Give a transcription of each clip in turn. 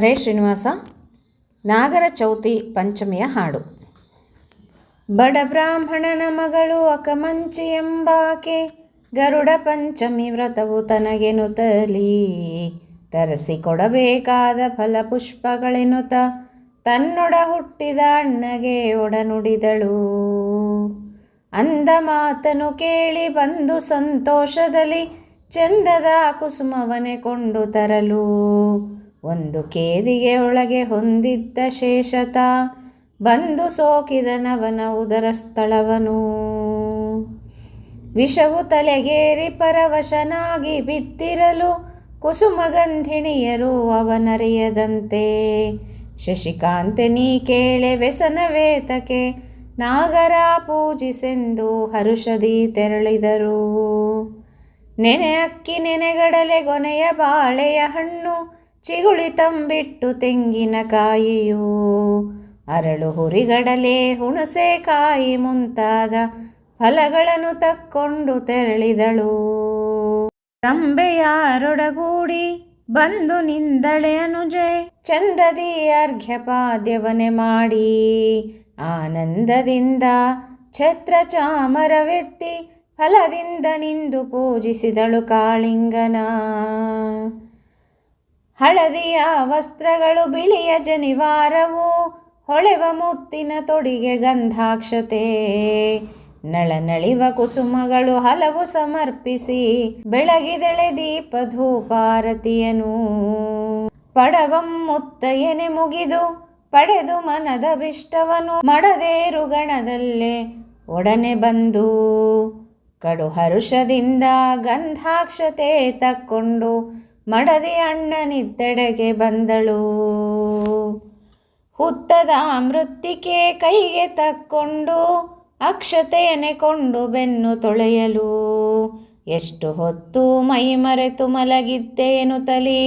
ಹರೇ ಶ್ರೀನಿವಾಸ, ನಾಗರ ಚೌತಿ ಪಂಚಮಿಯ ಹಾಡು. ಬಡ ಬ್ರಾಹ್ಮಣನ ಮಗಳು ಅಕಮಂಚಿ ಎಂಬಾಕೆ, ಗರುಡ ಪಂಚಮಿ ವ್ರತವು ತನಗೆನುತಲಿ ತರಿಸಿಕೊಡಬೇಕಾದ ಫಲಪುಷ್ಪಗಳೆನುತ ತನ್ನೊಡ ಹುಟ್ಟಿದ ಅಣ್ಣಗೆ ಒಡನುಡಿದಳು. ಅಂದ ಮಾತನು ಕೇಳಿ ಬಂದು ಸಂತೋಷದಲ್ಲಿ, ಚಂದದ ಕುಸುಮವನೆ ಕೊಂಡು ತರಲು. ಒಂದು ಕೇದಿಗೆ ಒಳಗೆ ಹೊಂದಿದ್ದ ಶೇಷತ ಬಂದು ಸೋಕಿದನವನ ಉದರ ಸ್ಥಳವನು. ವಿಷವು ತಲೆಗೇರಿ ಪರವಶನಾಗಿ ಬಿದ್ದಿರಲು ಕುಸುಮಗಂಧಿಣಿಯರು ಅವನರಿಯದಂತೆ. ಶಶಿಕಾಂತೆ, ನೀ ಕೇಳೆ ವ್ಯಸನವೇತಕೆ ನಾಗರ ಪೂಜಿಸೆಂದು ಹರುಷದಿ ತೆರಳಿದರು. ನೆನೆ ಅಕ್ಕಿ ನೆನೆಗಡಲೆ ಗೊನೆಯ ಬಾಳೆಯ ಹಣ್ಣು ಚಿಗುಳಿ ತಂಬಿಟ್ಟು ತೆಂಗಿನಕಾಯಿಯು ಅರಳು ಹುರಿಗಡಲೆ ಹುಣಸೆ ಕಾಯಿ ಮುಂತಾದ ಫಲಗಳನ್ನು ತಕ್ಕೊಂಡು ತೆರಳಿದಳು. ರಂಬೆಯಾರೊಡಗೂಡಿ ಬಂದು ನಿಂದಳೆ ಅನುಜೆ. ಚಂದದಿ ಅರ್ಘ್ಯಪಾದ್ಯವನೆ ಮಾಡಿ. ಆನಂದದಿಂದ ಛತ್ರ ಚಾಮರವೆತ್ತಿ ಫಲದಿಂದ ನಿಂದು ಪೂಜಿಸಿದಳು ಕಾಳಿಂಗನ. ಹಳದಿಯ ವಸ್ತ್ರಗಳು ಬಿಳಿಯ ಜನಿವಾರವು ಹೊಳೆವ ಮುತ್ತಿನ ತೊಡಿಗೆ ಗಂಧಾಕ್ಷತೆ. ನಳನಳಿವ ಕುಸುಮಗಳು ಹಲವು ಸಮರ್ಪಿಸಿ ಬೆಳಗಿದಳೆ ದೀಪ ಧೂಪಾರತಿಯನು ಪಡವಂ ಮುತ್ತಯನೆ ಮುಗಿದು ಪಡೆದು ಮನದ ಬಿಷ್ಟವನು ಮಡದೇರು ಗಣದಲ್ಲೇ ಒಡನೆ ಬಂದು ಕಡು ಹರುಷದಿಂದ ಗಂಧಾಕ್ಷತೆ ತಕ್ಕೊಂಡು ಮಡದಿ ಅಣ್ಣನಿದ್ದೆಡೆಗೆ ಬಂದಳು. ಹುತ್ತದ ಮೃತ್ತಿಕೆ ಕೈಗೆ ತಕ್ಕೊಂಡು ಅಕ್ಷತೆಯನೆ ಕೊಂಡು ಬೆನ್ನು ತೊಳೆಯಲು. ಎಷ್ಟು ಹೊತ್ತು ಮೈ ಮರೆತು ಮಲಗಿದ್ದೇನು ತಲಿ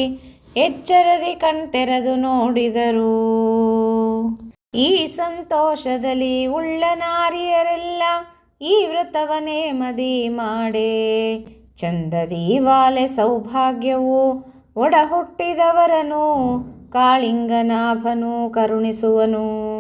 ಎಚ್ಚರದಿ ಕಣ್ತೆರೆದು ನೋಡಿದರು. ಈ ಸಂತೋಷದಲ್ಲಿ ಉಳ್ಳ ನಾರಿಯರೆಲ್ಲ ಈ ವ್ರತವನೇ ಮದಿ ಮಾಡೆ ಚಂದದಿ ವಾಲೆ ಸೌಭಾಗ್ಯವು ಒಡಹುಟ್ಟಿದವರನು ಕಾಳಿಂಗನಾಭನು ಕರುಣಿಸುವನು.